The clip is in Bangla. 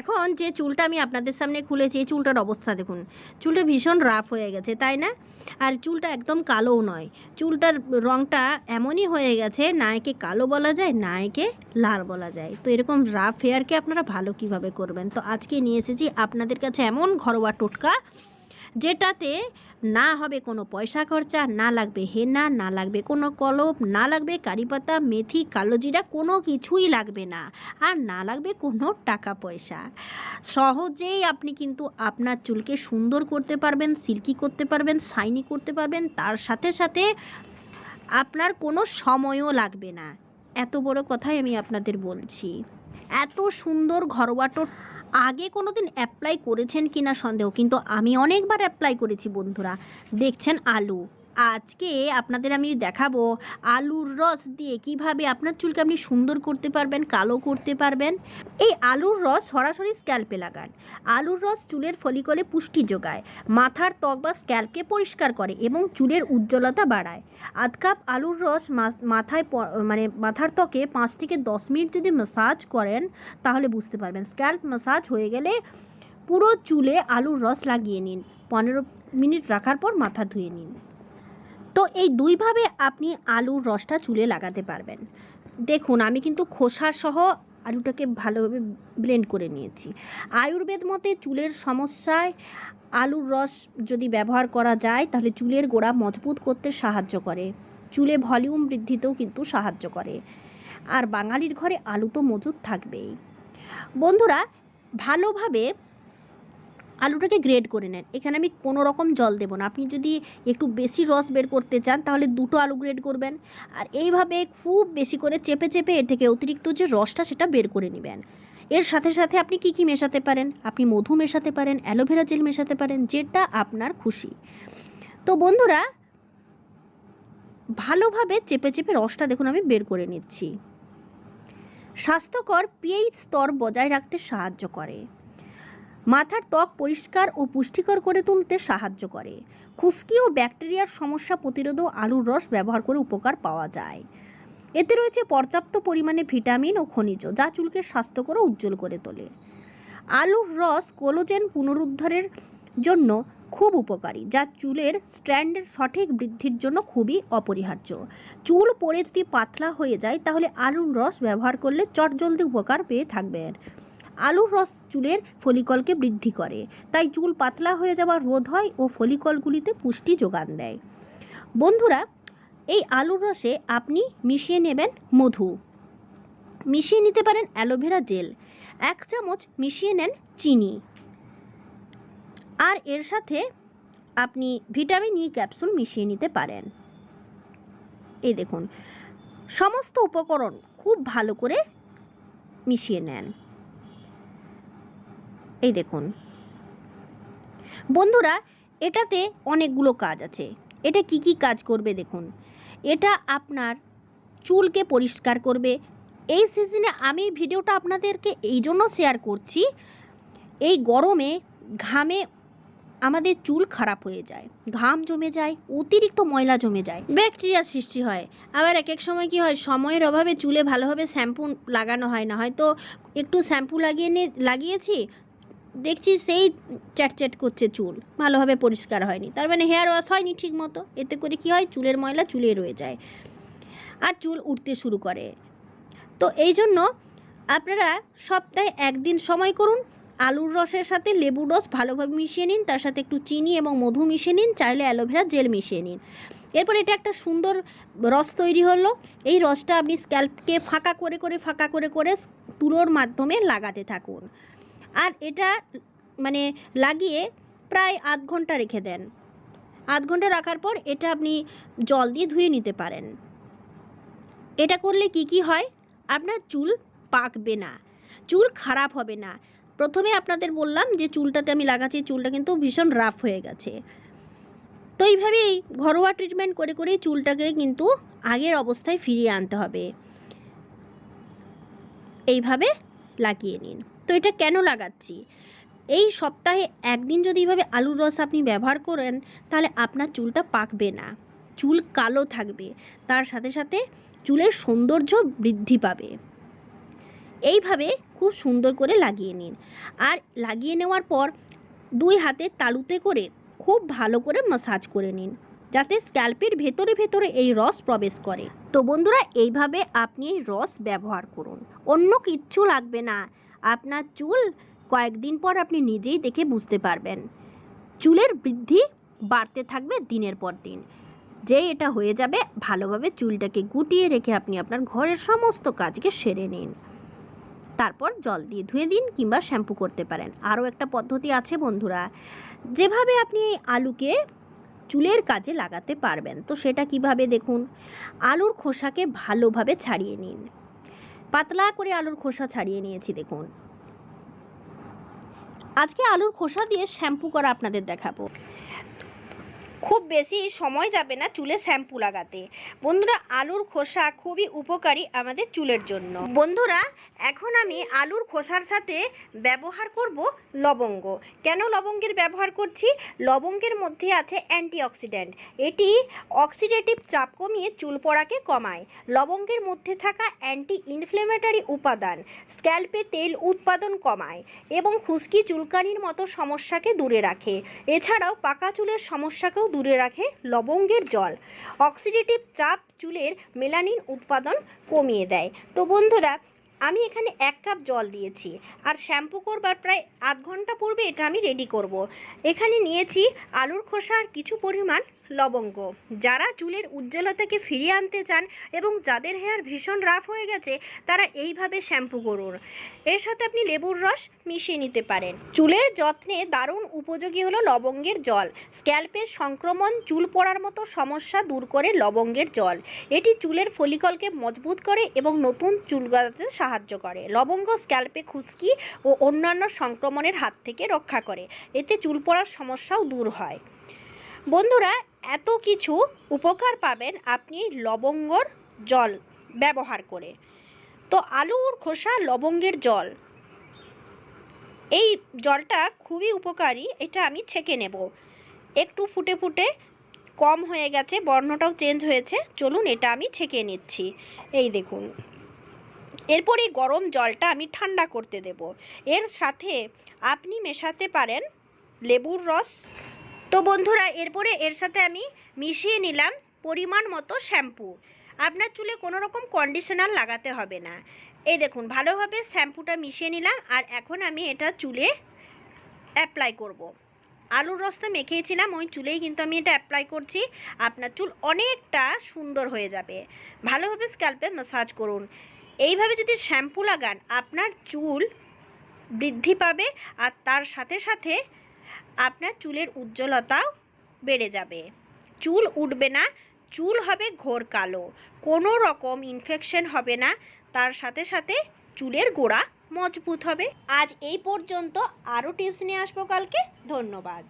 এখন যে চুলটা আমি আপনাদের সামনে খুলেছি, এই চুলটার অবস্থা দেখুন। চুলটা ভীষণ রাফ হয়ে গেছে, তাই না? আর চুলটা একদম কালোও নয়। চুলটার রঙটা এমনই হয়ে গেছে, না একে কালো বলা যায়, না একে লাল বলা যায়। তো এরকম রাফ হেয়ারকে আপনারা ভালো কীভাবে করবেন? তো আজকে নিয়ে এসেছি আপনাদের কাছে এমন ঘরোয়া টোটকা যেটাতে না হবে কোনো পয়সা খরচা, না লাগবে হেনা, না লাগবে কোনো কলপ, না লাগবে কারি পাতা, মেথি, কালো জিরা, কোনো কিছুই লাগবে না। আর না লাগবে কোনো টাকা পয়সা। সহজেই আপনি কিন্তু আপনার চুলকে সুন্দর করতে পারবেন, সিল্কি করতে পারবেন শাইনি করতে পারবেন, তার সাথে সাথে আপনার কোনো সময়ও লাগবে না। এত বড় কথাই আমি আপনাদের বলছি। এত সুন্দর ঘরোয়া আগে কোনো দিন অ্যাপ্লাই করেছেন কি না সন্দেহ, কিন্তু আমি অনেকবার অ্যাপ্লাই করেছি বন্ধুরা। দেখছেন আলু। আজকে আপনাদের আমি দেখাবো আলুর রস দিয়ে কীভাবে আপনার চুলকে আপনি সুন্দর করতে পারবেন, কালো করতে পারবেন। এই আলুর রস সরাসরি স্ক্যাল্পে লাগান। আলুর রস চুলের ফলিকলে পুষ্টি যোগায়, মাথার ত্বক বা স্ক্যাল্পকে পরিষ্কার করে এবং চুলের উজ্জ্বলতা বাড়ায়। আধ কাপ আলুর রস মাথায় মানে মাথার ত্বকে পাঁচ থেকে দশ মিনিট যদি ম্যাসাজ করেন, তাহলে বুঝতে পারবেন স্ক্যাল্প ম্যাসাজ হয়ে গেলে পুরো চুলে আলুর রস লাগিয়ে নিন। পনেরো মিনিট রাখার পর মাথা ধুয়ে নিন। তো এই দুইভাবে আপনি আলুর রসটা চুলে লাগাতে পারবেন। দেখুন, আমি কিন্তু খোসা সহ আলুটাকে ভালোভাবে ব্লেন্ড করে নিয়েছি। আয়ুর্বেদ মতে চুলের সমস্যায় আলুর রস যদি ব্যবহার করা যায়, তাহলে চুলের গোড়া মজবুত করতে সাহায্য করে। চুলে ভলিউম বৃদ্ধিতেও কিন্তু সাহায্য করে। আর বাঙালির ঘরে আলু তো মজুদ থাকবেই। বন্ধুরা, ভালোভাবে আলুটাকে গ্রেড করে নেন। এখানে আমি কোনো রকম জল দেবো না। আপনি যদি একটু বেশি রস বের করতে চান, তাহলে দুটো আলু গ্রেড করবেন। আর এইভাবে খুব বেশি করে চেপে চেপে এর থেকে অতিরিক্ত যে রসটা, সেটা বের করে নেবেন। এর সাথে সাথে আপনি কি কি মেশাতে পারেন? আপনি মধু মেশাতে পারেন অ্যালোভেরা জেল মেশাতে পারেন, যেটা আপনার খুশি। তো বন্ধুরা, ভালোভাবে চেপে চেপে রসটা দেখুন, আমি বের করে নিচ্ছি। স্বাস্থ্যকর পিএইচ স্তর বজায় রাখতে সাহায্য করে। মাথার ত্বক পরিষ্কার ও পুষ্টিকর করে তুলতে সাহায্য করে। খুশকি ও ব্যাকটেরিয়ার সমস্যা প্রতিরোধও আলুর রস ব্যবহার করে উপকার পাওয়া যায়। এতে রয়েছে পর্যাপ্ত পরিমাণে ভিটামিন ও খনিজ, যা চুলকে স্বাস্থ্যকর উজ্জ্বল করে তোলে। আলুর রস কোলোজেন পুনরুদ্ধারের জন্য খুব উপকারী, যা চুলের স্ট্র্যান্ডের সঠিক বৃদ্ধির জন্য খুবই অপরিহার্য। চুল পড়ে যদি পাতলা হয়ে যায়, তাহলে আলুর রস ব্যবহার করলে চটজলদি উপকার পেয়ে থাকবেন। আলুর রস চুলের ফলিকলকে বৃদ্ধি করে। তাই চুল পাতলা হয়ে যাওয়া রোধ হয় ও ফলিকলগুলিতে পুষ্টি যোগান দেয়। বন্ধুরা, এই আলুর রসে আপনি মিশিয়ে নেবেন মধু। মিশিয়ে নিতে পারেন অ্যালোভেরা জেল। এক চামচ মিশিয়ে নেন চিনি। আর এর সাথে আপনি ভিটামিন ই ক্যাপসুল মিশিয়ে নিতে পারেন। এই দেখুন, সমস্ত উপকরণ খুব ভালো করে মিশিয়ে নেন। এই দেখুন। বন্ধুরা, এটাতে অনেকগুলো কাজ আছে। এটা কি কি কাজ করবে দেখুন। এটা আপনার চুলকে পরিষ্কার করবে। এই সিজনে আমি ভিডিওটা আপনাদেরকে এই জন্য শেয়ার করছি, এই গরমে ঘামে আমাদের চুল খারাপ হয়ে যায়। ঘাম জমে যায়, অতিরিক্ত ময়লা জমে যায়। ব্যাকটেরিয়ার সৃষ্টি হয়। আবার এক এক সময় কি হয়, সময়ের অভাবে চুলে ভালোভাবে শ্যাম্পু লাগানো হয় না। হয়তো একটু শ্যাম্পু লাগিয়ে নে, লাগিয়েছি দেখছি সেই চ্যাটচ্যাট করছে চুল। ভালোভাবে পরিষ্কার হয়নি। তার মানে হেয়ার ওয়াশ হয়নি ঠিক মতো এতে করে কি হয়? চুলের ময়লা চুলে রয়ে যায়। আর চুল উঠতে শুরু করে। তো এই জন্য আপনারা সপ্তাহে একদিন সময় করুন, আলুর রসের সাথে লেবুর রস ভালোভাবে মিশিয়ে নিন, তার সাথে একটু চিনি এবং মধু মিশিয়ে নিন, চাইলে অ্যালোভেরা জেল মিশিয়ে নিন। এরপর এটা একটা সুন্দর রস তৈরি হলো। এই রসটা আপনি স্ক্যাল্পকে ফাঁকা করে করে, ফাঁকা করে করে তুলোর মাধ্যমে লাগাতে থাকুন। আর এটা মানে লাগিয়ে প্রায় আধ ঘণ্টা রেখে দেন। আধ ঘণ্টা রাখার পর এটা আপনি জল দিয়ে ধুয়ে নিতে পারেন। এটা করলে কি কি হয়? আপনার চুল পাকবে না। চুল খারাপ হবে না। প্রথমে আপনাদের বললাম যে চুলটাতে আমি লাগাচ্ছি, চুলটা কিন্তু ভীষণ রাফ হয়ে গেছে। তো এইভাবেই ঘরোয়া ট্রিটমেন্ট করে করেই চুলটাকে কিন্তু আগের অবস্থায় ফিরিয়ে আনতে হবে। এইভাবে লাগিয়ে নিন। তো এটা কেন লাগাচ্ছি? এই সপ্তাহে একদিন যদি এইভাবে আলুর রস আপনি ব্যবহার করেন, তাহলে আপনার চুলটা পাকবে না। চুল কালো থাকবে। তার সাথে সাথে চুলের সৌন্দর্য বৃদ্ধি পাবে। এইভাবে খুব সুন্দর করে লাগিয়ে নিন। আর লাগিয়ে নেওয়ার পর দুই হাতের তালুতে করে খুব ভালো করে মাসাজ করে নিন, যাতে স্ক্যাল্পের ভেতরে ভেতরে এই রস প্রবেশ করে। তো বন্ধুরা, এইভাবে আপনি এই রস ব্যবহার করুন। অন্য কিচ্ছু লাগবে না। আপনার চুল কয়েকদিন পর আপনি নিজেই দেখে বুঝতে পারবেন। চুলের বৃদ্ধি বাড়তে থাকবে দিনের পর দিন। যে এটা হয়ে যাবে, ভালোভাবে চুলটাকে গুটিয়ে রেখে আপনি আপনার ঘরের সমস্ত কাজকে সেরে নিন। তারপর জল দিয়ে ধুয়ে দিন কিংবা শ্যাম্পু করতে পারেন। আরও একটা পদ্ধতি আছে বন্ধুরা, যেভাবে আপনি এই আলুকে চুলের কাজে লাগাতে পারবেন। তো সেটা কীভাবে দেখুন, আলুর খোসাকে ভালোভাবে ছাড়িয়ে নিন। পাতলা করে আলুর খোসা ছাড়িয়ে নিয়েছি, দেখুন। আজকে আলুর খোসা দিয়ে শ্যাম্পু করা আপনাদের দেখাবো। খুব বেশি সময় যাবে না চুলে শ্যাম্পু লাগাতে। বন্ধুরা, আলুর খোসা খুবই উপকারী আমাদের চুলের জন্য। বন্ধুরা, এখন আমি আলুর খোসার সাথে ব্যবহার করব লবঙ্গ। কেন লবঙ্গের ব্যবহার করছি? লবঙ্গের মধ্যে আছে অ্যান্টিঅক্সিডেন্ট। এটি অক্সিডেটিভ চাপ কমিয়ে চুল পড়াকে কমায়। লবঙ্গের মধ্যে থাকা অ্যান্টি ইনফ্লেমেটরি উপাদান স্ক্যাল্পে তেল উৎপাদন কমায় এবং খুশকি চুলকানির মতো সমস্যাকে দূরে রাখে। এছাড়াও পাকা চুলের সমস্যাকেও দূরে রাখে লবঙ্গের জল। অক্সিডেটিভ চাপ চুলের মেলানিন উৎপাদন কমিয়ে দেয়। তো বন্ধুরা আমি এখানে এক কাপ জল দিয়েছি আর শ্যাম্পু করবার প্রায় আধ ঘণ্টা পূর্বে এটা আমি রেডি করব। এখানে নিয়েছি আলুর খোসা আর কিছু পরিমাণ লবঙ্গ। যারা চুলের উজ্জ্বলতাকে ফিরিয়ে আনতে চান এবং যাদের হেয়ার ভীষণ রাফ হয়ে গেছে, তারা এইভাবে শ্যাম্পু করুন। এর সাথে আপনি লেবুর রস মিশিয়ে নিতে পারেন। চুলের যত্নে দারুণ উপযোগী হলো লবঙ্গের জল। স্ক্যাল্পের সংক্রমণ চুল পড়ার মতো সমস্যা দূর করে লবঙ্গের জল। এটি চুলের ফলিকলকে মজবুত করে এবং নতুন চুল গজাতে সাহায্য করে। লবঙ্গ, স্ক্যাল্পে খুশকি ও অন্যান্য সংক্রমণের হাত থেকে রক্ষা করে। এতে চুল পড়ার সমস্যাও দূর হয়। বন্ধুরা, এত কিছু উপকার পাবেন আপনি লবঙ্গর জল ব্যবহার করে। তো আলুর খোসা, লবঙ্গের জল। এই জলটা খুবই উপকারী, এটা আমি ছেঁকে নেব। একটু ফুটে ফুটে কম হয়ে গেছে, বর্ণটাও চেঞ্জ হয়েছে। চলুন এটা আমি ছেঁকে নিচ্ছি। এই দেখুন। এরপর এই গরম জলটা আমি ঠান্ডা করতে দেব। এর সাথে আপনি মেশাতে পারেন লেবুর রস। তো বন্ধুরা, এরপরে এর সাথে আমি মিশিয়ে নিলাম পরিমাণ মতো শ্যাম্পু। আপনার চুলে কোনো রকম কন্ডিশনার লাগাতে হবে না। এই দেখুন, ভালোভাবে শ্যাম্পুটা মিশিয়ে নিলাম আর এখন আমি এটা চুলে অ্যাপ্লাই করব। আলুর রস তো মেখেছিলাম, ওই চুলেই কিন্তু আমি এটা অ্যাপ্লাই করছি। আপনার চুল অনেকটা সুন্দর হয়ে যাবে। ভালোভাবে স্ক্যাল্পে ম্যাসাজ করুন। এইভাবে যদি শ্যাম্পু লাগান, আপনার চুল বৃদ্ধি পাবে আর তার সাথে সাথে আপনার চুলের উজ্জ্বলতাও বেড়ে যাবে। চুল উঠবে না, চুল হবে ঘোর কালো। কোনো রকম ইনফেকশন হবে না, তার সাথে সাথে চুলের গোড়া মজবুত হবে। আজ এই পর্যন্ত আরও টিপস নিয়ে আসব কালকে। ধন্যবাদ।